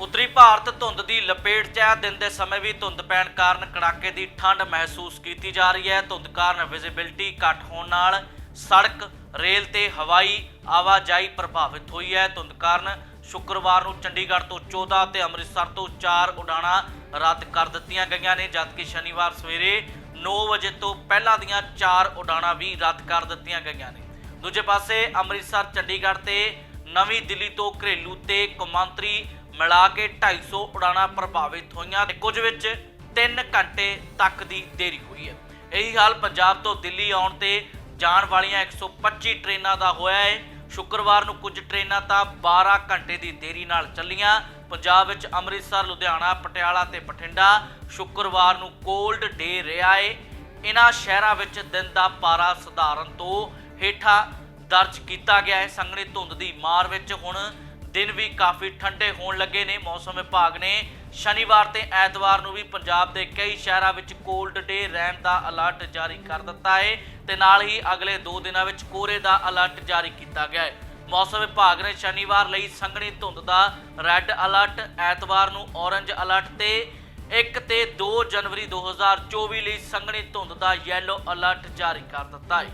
ਉੱਤਰੀ ਭਾਰਤ ਧੁੰਦ ਦੀ ਲਪੇਟ 'ਚ ਹੈ। ਦਿਨ ਦੇ ਸਮੇਂ ਵੀ ਧੁੰਦ ਪੈਣ ਕਾਰਨ ਕੜਾਕੇ ਦੀ ਠੰਡ ਮਹਿਸੂਸ ਕੀਤੀ ਜਾ ਰਹੀ ਹੈ। ਧੁੰਦ ਕਾਰਨ ਵਿਜ਼ਿਬਿਲਟੀ ਘੱਟ ਹੋਣ ਨਾਲ ਸੜਕ, ਰੇਲ ਤੇ ਹਵਾਈ ਆਵਾਜਾਈ ਪ੍ਰਭਾਵਿਤ ਹੋਈ ਹੈ। ਧੁੰਦ ਕਾਰਨ ਸ਼ੁੱਕਰਵਾਰ ਨੂੰ ਚੰਡੀਗੜ੍ਹ ਤੋਂ 14 ਤੇ ਅੰਮ੍ਰਿਤਸਰ ਤੋਂ 4 ਉਡਾਣਾਂ ਰੱਦ ਕਰ ਦਿੱਤੀਆਂ ਗਈਆਂ ਨੇ, ਜਦਕਿ ਸ਼ਨੀਵਾਰ ਸਵੇਰੇ 9 ਵਜੇ ਤੋਂ ਪਹਿਲਾਂ ਦੀਆਂ 4 ਉਡਾਣਾਂ ਵੀ ਰੱਦ ਕਰ ਦਿੱਤੀਆਂ ਗਈਆਂ ਨੇ। ਦੂਜੇ ਪਾਸੇ ਅੰਮ੍ਰਿਤਸਰ, ਚੰਡੀਗੜ੍ਹ ਤੇ ਨਵੀਂ ਦਿੱਲੀ ਤੋਂ ਘਰੇਲੂ ਤੇ ਕੌਮਾਂਤਰੀ ਮਿਲਾ ਕੇ 250 ਉਡਾਣਾਂ ਪ੍ਰਭਾਵਿਤ ਹੋਈਆਂ ਤੇ ਕੁਝ ਵਿੱਚ 3 ਘੰਟੇ ਤੱਕ ਦੀ ਦੇਰੀ ਹੋਈ ਹੈ। ਇਹੀ ਹਾਲ ਪੰਜਾਬ ਤੋਂ ਦਿੱਲੀ ਆਉਣ ਤੇ ਜਾਣ ਵਾਲੀਆਂ 125 ਟ੍ਰੇਨਾਂ ਦਾ ਹੋਇਆ ਹੈ ਸ਼ੁੱਕਰਵਾਰ ਨੂੰ ਕੁਝ ਟ੍ਰੇਨਾਂ ਤਾਂ 12 ਘੰਟੇ ਦੀ ਦੇਰੀ ਨਾਲ ਚੱਲੀਆਂ। ਪੰਜਾਬ ਵਿੱਚ ਅੰਮ੍ਰਿਤਸਰ, ਲੁਧਿਆਣਾ, ਪਟਿਆਲਾ ਤੇ ਬਠਿੰਡਾ ਸ਼ੁੱਕਰਵਾਰ ਨੂੰ ਕੋਲਡ ਡੇ ਰਿਹਾ ਹੈ ਇਹਨਾਂ ਸ਼ਹਿਰਾਂ ਵਿੱਚ ਦਿਨ ਦਾ ਪਾਰਾ ਸਧਾਰਨ ਤੋਂ ਹੇਠਾਂ ਦਰਜ ਕੀਤਾ ਗਿਆ ਹੈ ਸੰਘਣੀ ਧੁੰਦ ਦੀ ਮਾਰ ਵਿੱਚ ਹੁਣ ਦਿਨ ਵੀ ਕਾਫੀ ਠੰਡੇ ਹੋਣ ਲੱਗੇ ਨੇ, ਮੌਸਮ ਵਿਭਾਗ ਨੇ ਸ਼ਨੀਵਾਰ ਤੇ ਐਤਵਾਰ ਨੂੰ ਵੀ ਪੰਜਾਬ ਦੇ ਕਈ ਸ਼ਹਿਰਾਂ ਵਿੱਚ ਕੋਲਡ ਡੇ ਰਹਿਣ ਦਾ ਅਲਰਟ ਜਾਰੀ ਕਰ ਦਿੱਤਾ ਹੈ ਤੇ ਨਾਲ ਹੀ ਅਗਲੇ 2 ਦਿਨਾਂ ਵਿੱਚ ਕੋਹਰੇ ਦਾ ਅਲਰਟ ਜਾਰੀ ਕੀਤਾ ਗਿਆ ਹੈ। ਮੌਸਮ ਵਿਭਾਗ ਨੇ ਸ਼ਨੀਵਾਰ ਲਈ ਸੰਘਣੀ ਧੁੰਦ ਦਾ ਰੈੱਡ ਅਲਰਟ ਐਤਵਾਰ ਨੂੰ ਔਰੰਜ ਅਲਰਟ ਤੇ 1 ਤੇ 2 ਜਨਵਰੀ 2024 ਲਈ ਸੰਘਣੀ ਧੁੰਦ ਦਾ ਯੈਲੋ ਅਲਰਟ ਜਾਰੀ ਕਰ ਦਿੱਤਾ ਹੈ।